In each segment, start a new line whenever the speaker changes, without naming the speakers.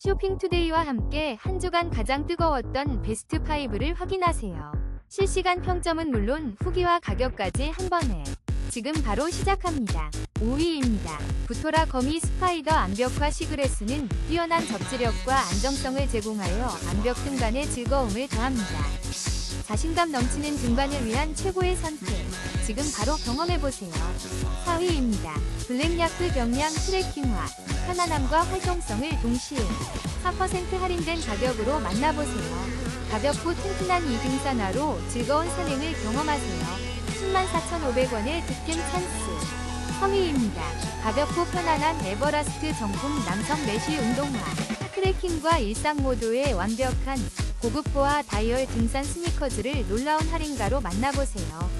쇼핑투데이와 함께 한 주간 가장 뜨거웠던 베스트 5를 확인하세요. 실시간 평점은 물론 후기와 가격까지 한 번에. 지금 바로 시작합니다. 5위입니다. 부토라 거미 스파이더 암벽화 시그레스는 뛰어난 접지력과 안정성을 제공하여 암벽 등반의 즐거움을 더합니다. 자신감 넘치는 등반을 위한 최고의 선택. 지금 바로 경험해보세요. 4위입니다. 블랙야크 경량 트레킹화. 편안함과 활동성을 동시에 4% 할인된 가격으로 만나보세요. 가볍고 튼튼한 이 등산화로 즐거운 산행을 경험하세요. 104,500원의 득템 찬스. 3위입니다. 가볍고 편안한 에버라스트 정품 남성 메쉬 운동화. 트레킹과 일상 모드의 완벽한 고급보아 다이얼 등산 스니커즈를 놀라운 할인가로 만나보세요.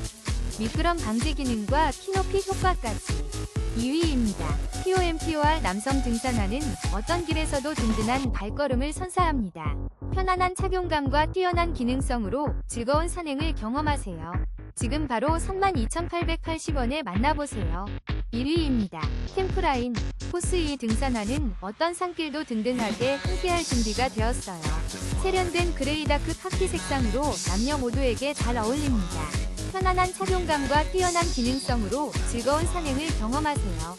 미끄럼 방지 기능과 키높이 효과까지. 2위입니다. POMPOR 남성 등산화는 어떤 길에서도 든든한 발걸음을 선사합니다. 편안한 착용감과 뛰어난 기능성으로 즐거운 산행을 경험하세요. 지금 바로 32,880원에 만나보세요. 1위입니다. 캠프라인 포스 2 등산화는 어떤 산길도 든든하게 함께할 준비가 되었어요. 세련된 그레이 다크 카키 색상으로 남녀 모두에게 잘 어울립니다. 편안한 착용감과 뛰어난 기능성으로 즐거운 산행을 경험하세요.